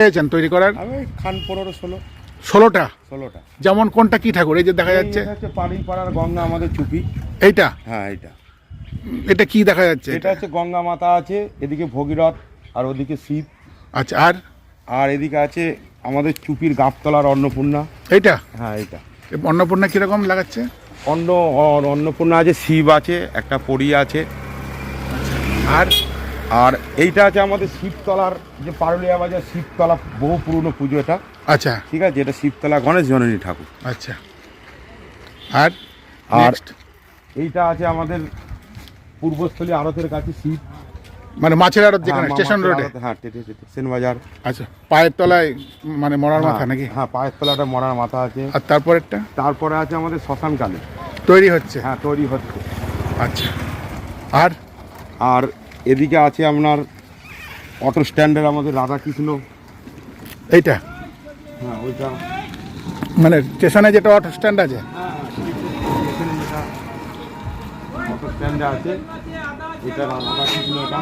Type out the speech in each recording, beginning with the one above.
পেয়েছেন তৈরি করার? আমি খান পনেরো ষোলো। ষোলোটা? ষোলোটা। যেমন কোনটা কি ঠাকুর? এই যে দেখা যাচ্ছে। পাড়ার গঙ্গা আমাদের চুপি। এইটা? হ্যাঁ এটা এটা কি দেখা যাচ্ছে? এটা হচ্ছে গঙ্গা মাতা আছে এদিকে ভগীরথ আর ওদিকে শিব। আচ্ছা আর? আর এদিকে আছে আমাদের চুপির গাবতলার অন্নপূর্ণা। এইটা? হ্যাঁ এটা অন্নপূর্ণা কীরকম লাগাচ্ছে? অন্ন অন্নপূর্ণা আছে শিব আছে একটা পরি আছে। আর? আর এইটা আছে আমাদের শিবতলার যে পারুলিয়া বাজার শিবতলা বহু পুরনো পুজো এটা। আচ্ছা। ঠিক আছে এটা শিবতলা গণেশ জননী ঠাকুর। আচ্ছা। আর আর এইটা আছে আমাদের পূর্বস্থলী আড়তের কাছে শিব। মানে মাছের আড়ত যেখানে হ্যাঁ, স্টেশন রোডে? হ্যাঁ টেটে সেনবাজার। আচ্ছা পায়ের তলায় মানে মরার মাথা নাকি? হ্যাঁ পায়ের তলাটা মরার মাথা আছে। আর তারপরেরটা? তারপরে আছে আমাদের শ্মশানকালে। তৈরি হচ্ছে? হ্যাঁ তৈরি হচ্ছে। আচ্ছা। আর? আর এদিকে আছে আপনার অটো স্ট্যান্ডের আমাদের রাধাকৃষ্ণ। এইটা? হ্যাঁ ওইটা। মানে স্টেশনে যেটা অটো স্ট্যান্ড আছে? হ্যাঁ অটো স্ট্যান্ডে আছে। এটা রাধাকৃষ্ণ এটা।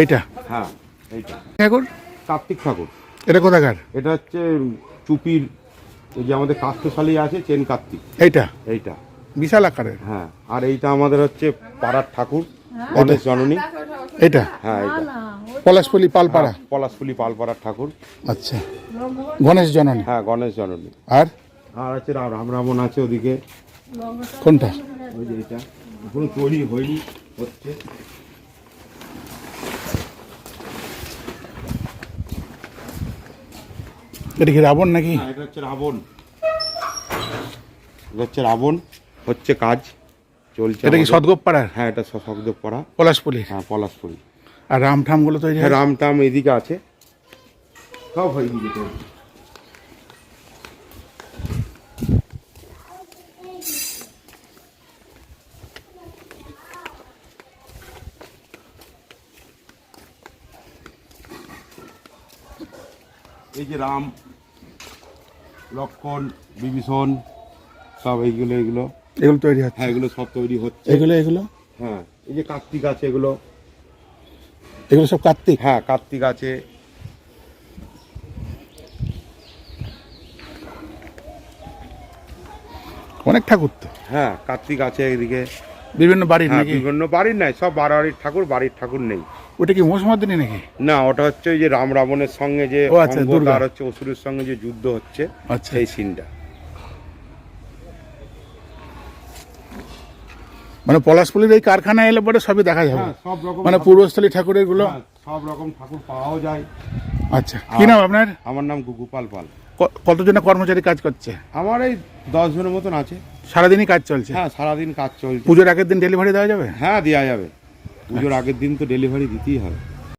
এইটা? হ্যাঁ এইটা। ঠাকুর? কার্তিক ঠাকুর। এটা কোথাকার? এটা হচ্ছে চুপির যে আমাদের কাস্তশালী আছে চেন কার্তিক। এইটা? এইটা। বিশাল আকারের। হ্যাঁ আর এইটা আমাদের হচ্ছে পাড়ার ঠাকুর গণেশ জননী। এটা? হ্যাঁ এইটা পলাশপল্লি পালপাড়া? পলাশফুলি পালপাড়ার ঠাকুর। আচ্ছা। গণেশ জননী? হ্যাঁ গণেশ জননী। আর? আর আছে রাম রাবণ আছে ওদিকে। কোনটা? ওই যে এটা। এখনও তৈরি হয়নি হচ্ছে। এটা কি রাবণ নাকি? হ্যাঁ, এটা হচ্ছে রাবণ। এটা হচ্ছে রাবণ। হচ্ছে কাজ চলছে এটা কি আমাদের। সদগোপ হ্যাঁ এটা শব্দ পড়া হ্যাঁ পলাশপুরি আর রাম ঠামগুলো তৈরি হ্যাঁ হয়? রাম টাম এদিকে আছে। সব হয়নি যেটা এই যে রাম লক্ষণ বিভীষণ সব এইগুলো এগুলো এগুলো তৈরি হচ্ছে। হ্যাঁ এগুলো সব তৈরি হচ্ছে। এগুলো এগুলো? হ্যাঁ এই যে কার্তিক আছে এগুলো। এগুলো সব কার্তিক? হ্যাঁ কার্তিক আছে অনেক ঠাকুর তো। হ্যাঁ কার্তিক আছে এদিকে বিভিন্ন বাড়ির হ্যাঁ নাকি? বিভিন্ন বাড়ির নাই সব বাড়ির ঠাকুর বাড়ির ঠাকুর নেই। ওটা কি মৌসুমাদিনী নাকি? না ওটা হচ্ছে ওই যে রাম রাবণের সঙ্গে যে ও আচ্ছা, দুর্গা। আর হচ্ছে অসুরের সঙ্গে যে যুদ্ধ হচ্ছে আচ্ছা। সেই সিনটা। মানে পলাশপল্লির এই কারখানা এলে পরে সবই দেখা যাবে। হ্যাঁ সব রকম মানে পূর্বস্থলী ঠাকুরেরগুলো। হ্যাঁ, সব রকম ঠাকুর পাওয়াও যায়। আচ্ছা কি নাম আপনার? আমার নাম গোপাল পাল। ক- কতজনের কর্মচারী কাজ করছে? আমার এই দশ জনের মতন আছে। সারাদিনই কাজ চলছে? হ্যাঁ সারাদিন কাজ চলছে। পুজোর আগের দিন ডেলিভারি দেওয়া যাবে? হ্যাঁ দেওয়া যাবে। পুজোর আগের দিন তো ডেলিভারি দিতেই হবে।